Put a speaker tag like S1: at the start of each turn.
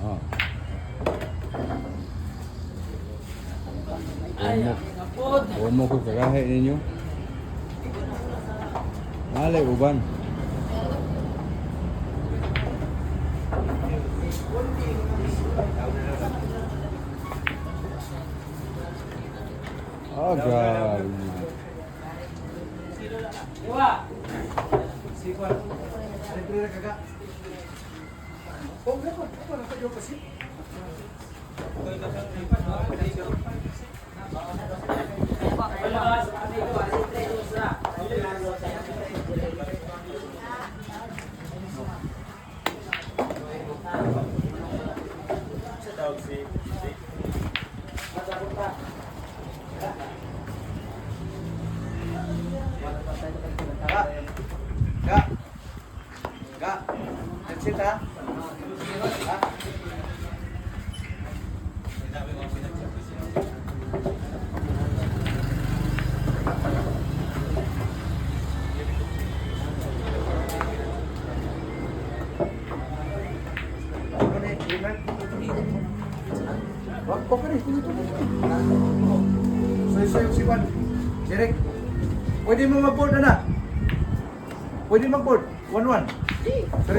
S1: Oh.
S2: Kapod.
S1: umo ko kagahe ninyo. Nalay uban. Oh, God.
S2: Iwa.
S3: Sikwan. Siyempre na kaga. Oh,
S2: ano ah.
S3: Ga. Ga. That's it ha. Direk. Pwede mo mag-board na na. Pwede mag-board. 1-1. Sorry,